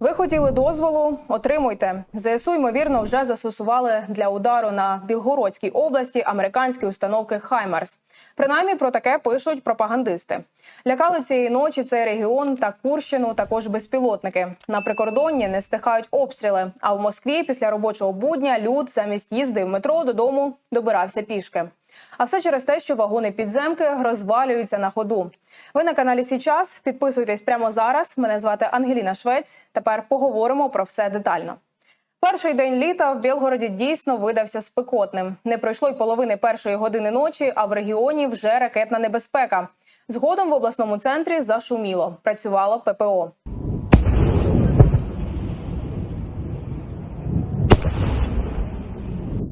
Ви хотіли дозволу? Отримуйте. ЗСУ, ймовірно, вже застосували для удару на Білгородській області американські установки Хаймарс. Принаймні про таке пишуть пропагандисти. Лякали цієї ночі цей регіон та Курщину також безпілотники. На прикордонні не стихають обстріли. А в Москві після робочого будня люд замість їзди в метро додому добирався пішки. А все через те, що вагони підземки розвалюються на ходу. Ви на каналі Січас. Підписуйтесь прямо зараз. Мене звати Ангеліна Швець. Тепер поговоримо про все детально. Перший день літа в Білгороді дійсно видався спекотним. Не пройшло й половини першої години ночі, а в регіоні вже ракетна небезпека. Згодом в обласному центрі зашуміло. Працювало ППО.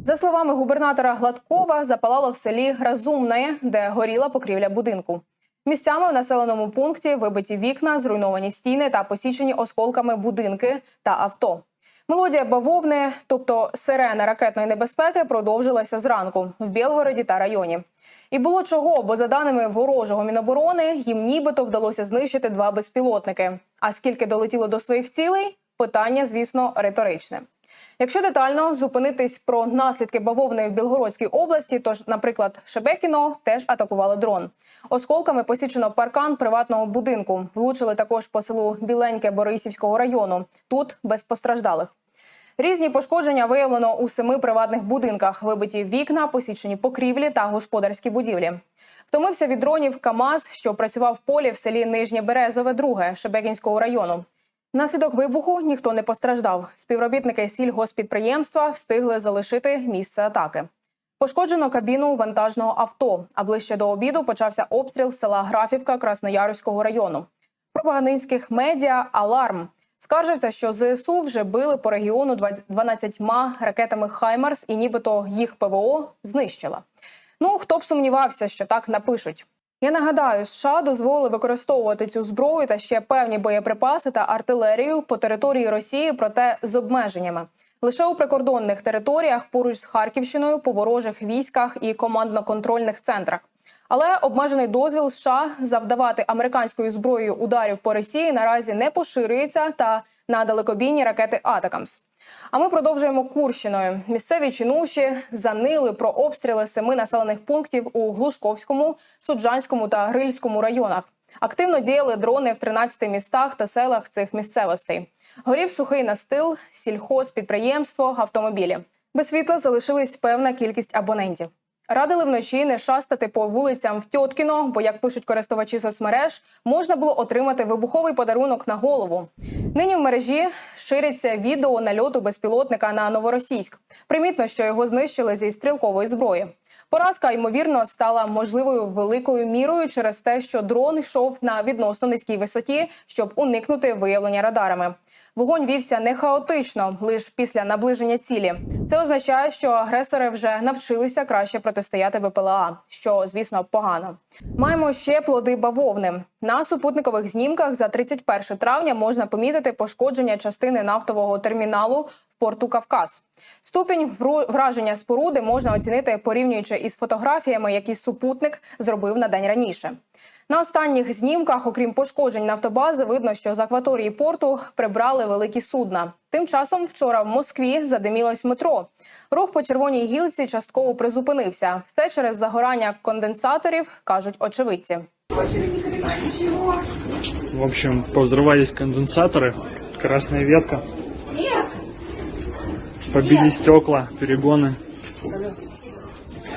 За словами губернатора Гладкова, запалало в селі Разумне, де горіла покрівля будинку. Місцями в населеному пункті вибиті вікна, зруйновані стіни та посічені осколками будинки та авто. Мелодія бавовни, тобто сирена ракетної небезпеки, продовжилася зранку в Білгороді та районі. І було чого, бо за даними ворожого міноборони, їм нібито вдалося знищити два безпілотники. А скільки долетіло до своїх цілей? Питання, звісно, риторичне. Якщо детально зупинитись про наслідки бавовни в Білгородській області, то ж, наприклад, Шебекіно теж атакували дрон. Осколками посічено паркан приватного будинку. Влучили також по селу Біленьке Борисівського району. Тут без постраждалих. Різні пошкодження виявлено у семи приватних будинках: вибиті вікна, посічені покрівлі та господарські будівлі. Втомився від дронів КАМАЗ, що працював в полі в селі Нижнє Березове, друге Шебекінського району. Внаслідок вибуху ніхто не постраждав. Співробітники сільгоспідприємства встигли залишити місце атаки. Пошкоджено кабіну вантажного авто. А ближче до обіду почався обстріл села Графівка Красноярського району. Пропагандистських медіа Аларм скаржаться, що ЗСУ вже били по регіону 12 ракетами Хаймарс, і нібито їх ПВО знищила. Ну хто б сумнівався, що так напишуть. Я нагадаю, США дозволили використовувати цю зброю та ще певні боєприпаси та артилерію по території Росії, проте з обмеженнями. Лише у прикордонних територіях поруч з Харківщиною по ворожих військах і командно-контрольних центрах. Але обмежений дозвіл США завдавати американською зброєю ударів по Росії наразі не поширюється та на далекобійні ракети Атакамс. А ми продовжуємо Курщиною. Місцеві чинуші занили про обстріли семи населених пунктів у Глушковському, Суджанському та Грильському районах. Активно діяли дрони в 13 містах та селах цих місцевостей. Горів сухий настил, сільхоз, підприємство, автомобілі. Без світла залишилась певна кількість абонентів. Радили вночі не шастати по вулицям в Тьоткіно, бо, як пишуть користувачі соцмереж, можна було отримати вибуховий подарунок на голову. Нині в мережі шириться відео нальоту безпілотника на новоросійськ. Примітно, що його знищили зі стрілкової зброї. Поразка ймовірно стала можливою великою мірою через те, що дрон йшов на відносно низькій висоті, щоб уникнути виявлення радарами. Вогонь вівся не хаотично, лише після наближення цілі. Це означає, що агресори вже навчилися краще протистояти БПЛА, що звісно погано. Маємо ще плоди бавовни. На супутникових знімках за 31 травня можна помітити пошкодження частини нафтового терміналу в порту Кавказ. Ступінь враження споруди можна оцінити порівнюючи із фотографіями, які супутник зробив на день раніше. На останніх знімках, окрім пошкоджень нафтобази, видно, що з акваторії порту прибрали великі судна. Тим часом вчора в Москві задимілось метро. Рух по червоній гілці частково призупинився. Все через загорання конденсаторів, кажуть очевидці. В общем, повзрывались конденсаторы, красная ветка. Побили стекла, перегоны.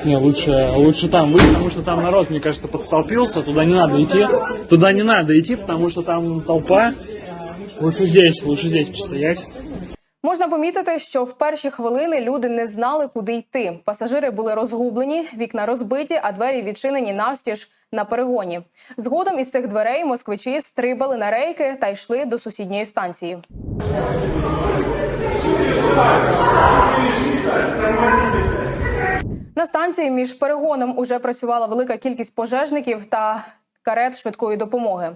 Не, лучше, лучше там выйти, потому что там народ, мне кажется, подстолпился. Туда не надо идти. Туда не надо идти, потому что там толпа. Лучше здесь, лучше здесь постоять. Можна помітити, що в перші хвилини люди не знали, куди йти. Пасажири були розгублені, вікна розбиті, а двері відчинені навстіж на перегоні. Згодом із цих дверей москвичі стрибали на рейки та йшли до сусідньої станції. На станції між перегоном уже працювала велика кількість пожежників та карет швидкої допомоги.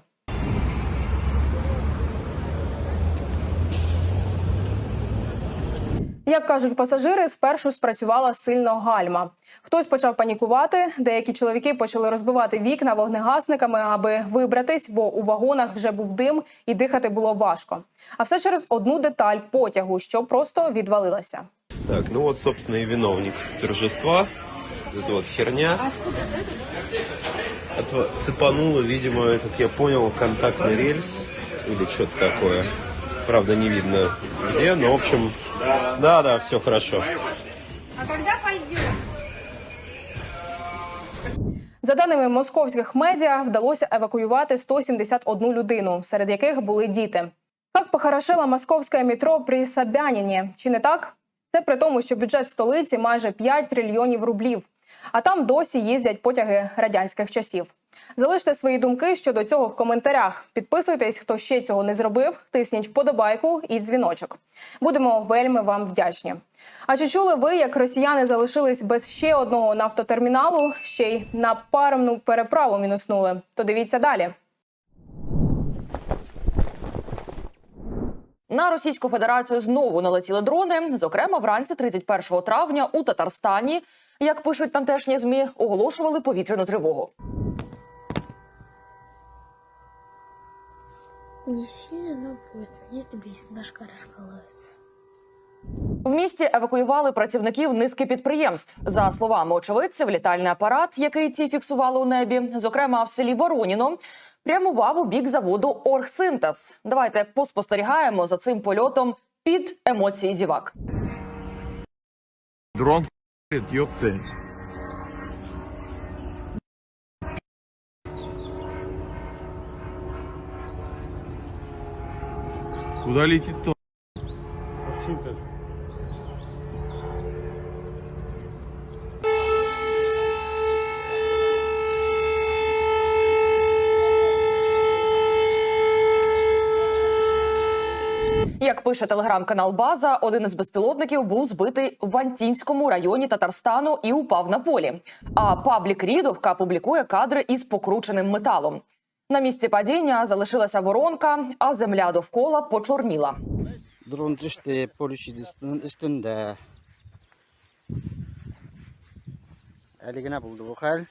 Як кажуть пасажири, спершу спрацювала сильно гальма. Хтось почав панікувати. Деякі чоловіки почали розбивати вікна вогнегасниками, аби вибратись, бо у вагонах вже був дим і дихати було важко. А все через одну деталь потягу, що просто відвалилася. Так, ну вот, собственно, и виновник торжества. Это вот херня. Это цепануло, видимо, как я понял, контактный рельс или что-то такое. Правда, не видно где, но, в общем, да-да, все хорошо. А когда пойдем? За даними московських медіа, вдалося евакуювати 171 людину, серед яких були діти. Як похорошело московське метро при Собяніні, чи не так? Це при тому, що бюджет столиці майже 5 трильйонів рублів. А там досі їздять потяги радянських часів. Залиште свої думки щодо цього в коментарях. Підписуйтесь, хто ще цього не зробив. Тисніть вподобайку і дзвіночок. Будемо вельми вам вдячні. А чи чули ви, як росіяни залишились без ще одного нафтотерміналу, ще й на паромну переправу мінуснули? То дивіться далі. На Російську Федерацію знову налетіли дрони. Зокрема, вранці 31 травня у Татарстані, як пишуть тамтешні змі, оголошували повітряну тривогу. Не сильно, но вот. Мне это бесит, башка раскалывается. В місті евакуювали працівників низки підприємств. За словами очевидців, літальний апарат, який ті фіксували у небі, зокрема в селі Вороніно, прямував у бік заводу Оргсинтез. Давайте поспостерігаємо за цим польотом під емоції зівак. Дрон хуярит. Куда летит-то? Як пише телеграм-канал База, один із безпілотників був збитий в Вантінському районі Татарстану і упав на полі. А паблік Рідовка публікує кадри із покрученим металом. На місці падіння залишилася воронка, а земля довкола почорніла. Drone düştü polisin üstün- üstünde. Eligine buldu bu hal.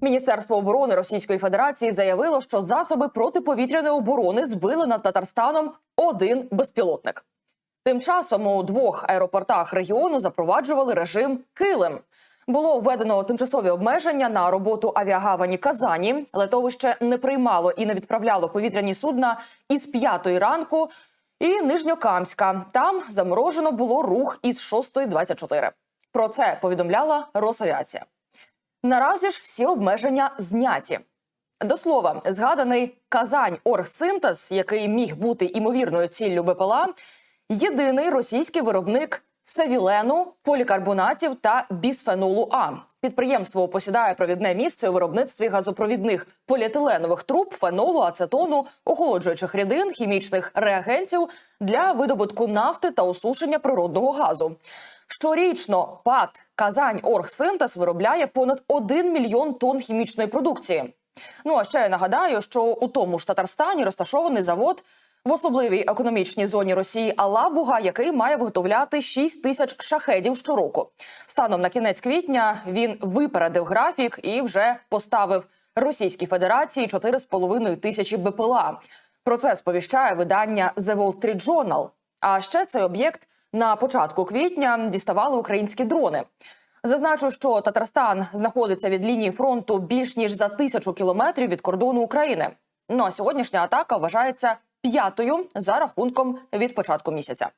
Міністерство оборони Російської Федерації заявило, що засоби протиповітряної оборони збили над Татарстаном один безпілотник. Тим часом у двох аеропортах регіону запроваджували режим Килим. Було введено тимчасові обмеження на роботу авіагавані Казані. Летовище не приймало і не відправляло повітряні судна із п'ятої ранку. І Нижньокамська там заморожено було рух із 6.24. Про це повідомляла Росавіація. Наразі ж всі обмеження зняті. До слова, згаданий Казань Оргсинтез, який міг бути імовірною ціллю БПЛА, єдиний російський виробник севілену, полікарбонатів та бісфенолу А. Підприємство посідає провідне місце у виробництві газопровідних поліетиленових труб, фенолу, ацетону, охолоджуючих рідин, хімічних реагентів для видобутку нафти та осушення природного газу. Щорічно ПАТ Казань Оргсинтез виробляє понад 1 мільйон тонн хімічної продукції. Ну а ще я нагадаю, що у тому ж Татарстані розташований завод в особливій економічній зоні Росії Алабуга, який має виготовляти 6 тисяч шахедів щороку. Станом на кінець квітня він випередив графік і вже поставив Російській Федерації 4,5 тисячі БПЛА. Про це сповіщає видання The Wall Street Journal. А ще цей об'єкт на початку квітня діставали українські дрони. Зазначу, що Татарстан знаходиться від лінії фронту більш ніж за тисячу кілометрів від кордону України. Ну а сьогоднішня атака вважається п'ятою за рахунком від початку місяця.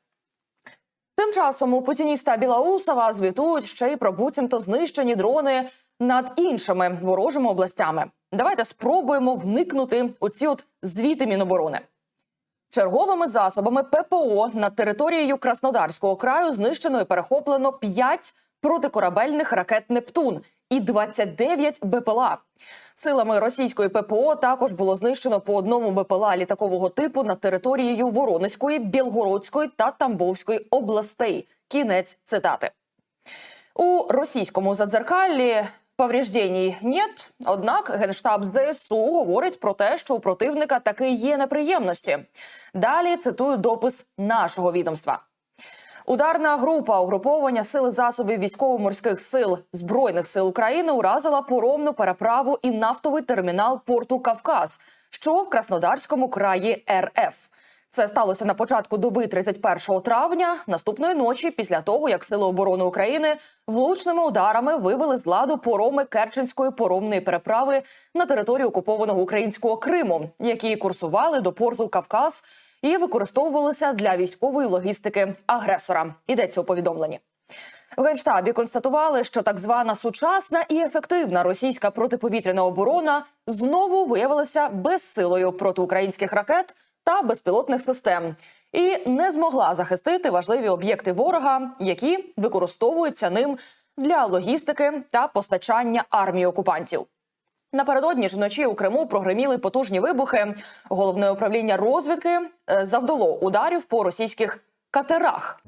Тим часом у путініста Білаусова звітують ще й про буцімто знищені дрони над іншими ворожими областями. Давайте спробуємо вникнути у ці от звіти Міноборони. Черговими засобами ППО над територією Краснодарського краю знищено і перехоплено 5 протикорабельних ракет Нептун і 29 БПЛА. Силами російської ППО також було знищено по одному БПЛА літакового типу над територією Воронезької, Білгородської та Тамбовської областей. Кінець цитати. У російському задзеркаллі повреждень нет, однак генштаб ЗСУ говорить про те, що у противника таки є неприємності. Далі цитую допис нашого відомства. Ударна група угруповання сили засобів військово-морських сил збройних сил України уразила поромну переправу і нафтовий термінал порту Кавказ, що в Краснодарському краї РФ. Це сталося на початку доби 31 травня, наступної ночі, після того як Сили оборони України влучними ударами вивели з ладу пороми Керченської поромної переправи на територію окупованого українського Криму, які курсували до порту Кавказ і використовувалися для військової логістики агресора. Йдеться у повідомленні. В генштабі констатували, що так звана сучасна і ефективна російська протиповітряна оборона знову виявилася безсилою проти українських ракет та безпілотних систем і не змогла захистити важливі об'єкти ворога, які використовуються ним для логістики та постачання армії окупантів. Напередодні ж вночі у Криму прогреміли потужні вибухи. Головне управління розвідки е, завдало ударів по російських катерах.